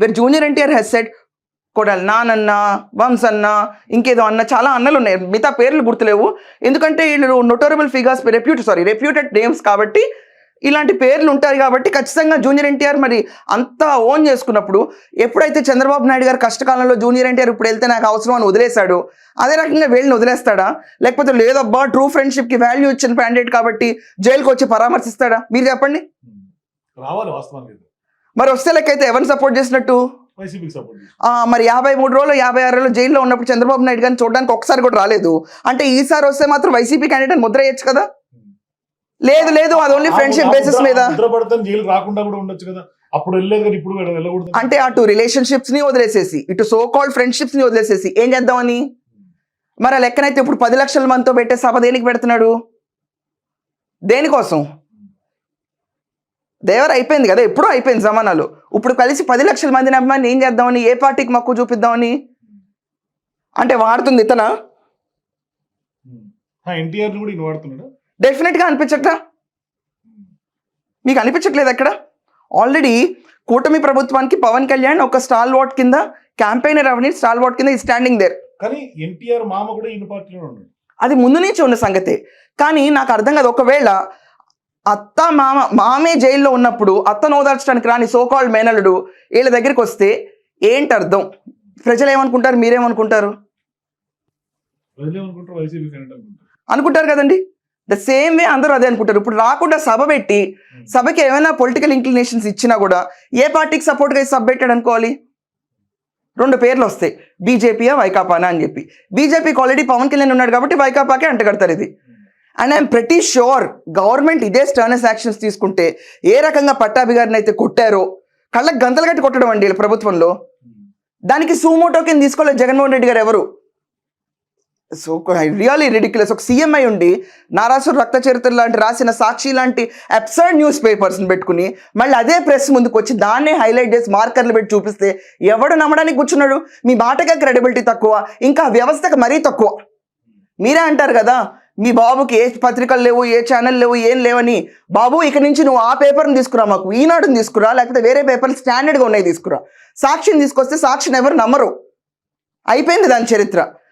Where junior NTR he's said Kodali నానన్న Vamsh అన్న ఇంకేదో అన్న చాలా అన్నలు ఉన్నాయి. మిగతా పేర్లు గుర్తులేవు. ఎందుకంటే వీళ్ళు notable figures repute sorry reputed names కాబట్టి ఇలాంటి పేర్లు ఉంటాయి కాబట్టి ఖచ్చితంగా జూనియర్ ఎన్టీఆర్ మరి అంతా ఓన్ చేసుకున్నప్పుడు ఎప్పుడైతే చంద్రబాబు నాయుడు గారు కష్టకాలంలో జూనియర్ ఎన్టీఆర్ ఇప్పుడు వెళ్తే నాకు అవసరం అని వదిలేశాడు అదే రకంగా వీళ్ళని వదిలేస్తాడా? లేకపోతే లేదబ్బా ట్రూ ఫ్రెండ్షిప్కి వాల్యూ ఇచ్చిన క్యాండిడేట్ కాబట్టి జైలుకు వచ్చి పరామర్శిస్తాడా? మీరు చెప్పండి. రావాలి వాస్తవానికి. మరి వస్తే లెక్కైతే ఎవరిని సపోర్ట్ చేసినట్టు? మరి యాభై మూడు రోజులు యాభై ఆరు రోజులు జైల్లో ఉన్నప్పుడు చంద్రబాబు నాయుడు గారిని చూడడానికి ఒకసారి కూడా రాలేదు. అంటే ఈసారి వస్తే మాత్రం వైసీపీ క్యాండిడేట్ ముద్ర వేయచ్చు కదా? లేదు లేదు అది ఓన్లీ ఫ్రెండ్షిప్ బేసిస్ మీద. ముద్ర పడతాను జైలు రాకుండా కూడా ఉండొచ్చు కదా. అప్పుడు ఇప్పుడు అంటే అటు రిలేషన్షిప్స్ని వదిలేసేసి ఇటు సో కాల్డ్ ఫ్రెండ్షిప్స్ని వదిలేసేసి ఏం చేద్దామని? మరి ఆ లెక్కనైతే ఇప్పుడు పది లక్షల మందితో పెట్టే సభ దేనికి పెడుతున్నాడు? దేనికోసం? దేవర అయిపోయింది కదా ఎప్పుడూ అయిపోయింది జమానాలు. ఇప్పుడు కలిసి పది లక్షల మందిని అభిమాని ఏం చేద్దామని ఏ పార్టీకి మక్కువ చూపిద్దామని? అంటే వాడుతుంది ఇతనా? ఎన్టీఆర్ కూడా ఈయన వాడుతున్నాడు? డెఫినెట్గా అనిపించట్రా మీకు అనిపించట్లేదు అక్కడ ఆల్రెడీ కూటమి ప్రభుత్వానికి పవన్ కళ్యాణ్ ఒక స్టాల్ వాట్ కింద క్యాంపెయినర్ అవని స్టాల్ వాట్ కింద ఈ స్టాండింగ్ దేర్ కానీ ఎన్టీఆర్ మామ కూడా ఈయన పార్టీలో ఉన్నాడు. అది ముందు నుంచి ఉన్న సంగతే. కానీ నాకు అర్థం కాదు ఒకవేళ అత్త మామ మామే జైల్లో ఉన్నప్పుడు అత్తను ఓదార్చడానికి రాని సోకాల్డ్ మేనలుడు వీళ్ళ దగ్గరికి వస్తే ఏంటి అర్థం ప్రజలు ఏమనుకుంటారు మీరేమనుకుంటారు అనుకుంటారు. కదండి? ద సేమ్ వే అందరూ అదే అనుకుంటారు. ఇప్పుడు రాకుండా సభ పెట్టి సభకి ఏమైనా పొలిటికల్ ఇంక్లినేషన్స్ ఇచ్చినా కూడా ఏ పార్టీకి సపోర్ట్గా సభ పెట్టాడు అనుకోవాలి? రెండు పేర్లు వస్తాయి. బీజేపీయా వైకాపానా అని చెప్పి. బీజేపీకి ఆల్రెడీ పవన్ కళ్యాణ్ ఉన్నాడు కాబట్టి వైకాపాకే అంటగడతారు ఇది. అండ్ ఐఎమ్ ప్రతి షూర్ గవర్నమెంట్ ఇదే స్టర్నెస్ యాక్షన్స్ తీసుకుంటే ఏ రకంగా పట్టాభి గారిని అయితే కొట్టారో కళ్ళకు గంతలు కట్టి కొట్టడం అండి వీళ్ళ ప్రభుత్వంలో. దానికి సూమోటో కింద తీసుకోలేదు జగన్మోహన్ రెడ్డి గారు ఎవరు? సో రియలీ రెడిక్యులస్ ఒక సీఎంఐ ఉండి నారాసుర రక్త చరిత్ర లాంటి రాసిన సాక్షి లాంటి అబ్సర్డ్ న్యూస్ పేపర్స్ని పెట్టుకుని మళ్ళీ అదే ప్రెస్ ముందుకు వచ్చి దాన్నే హైలైట్ చేసి మార్కర్లు పెట్టి చూపిస్తే ఎవడు నమ్మడానికి కూర్చున్నాడు? మీ మాటగా క్రెడిబిలిటీ తక్కువ ఇంకా వ్యవస్థకు మరీ తక్కువ. మీరే అంటారు కదా మీ బాబుకి ఏ పత్రికలు లేవు ఏ ఛానల్ లేవు ఏం లేవని బాబు ఇక నుంచి నువ్వు ఆ పేపర్ని తీసుకురా మాకు ఈనాడుని తీసుకురా లేకపోతే వేరే పేపర్లు స్టాండర్డ్గా ఉన్నాయి తీసుకురా. సాక్షిని తీసుకొస్తే సాక్షిని ఎవరు నమ్మరు. అయిపోయింది దాని చరిత్ర.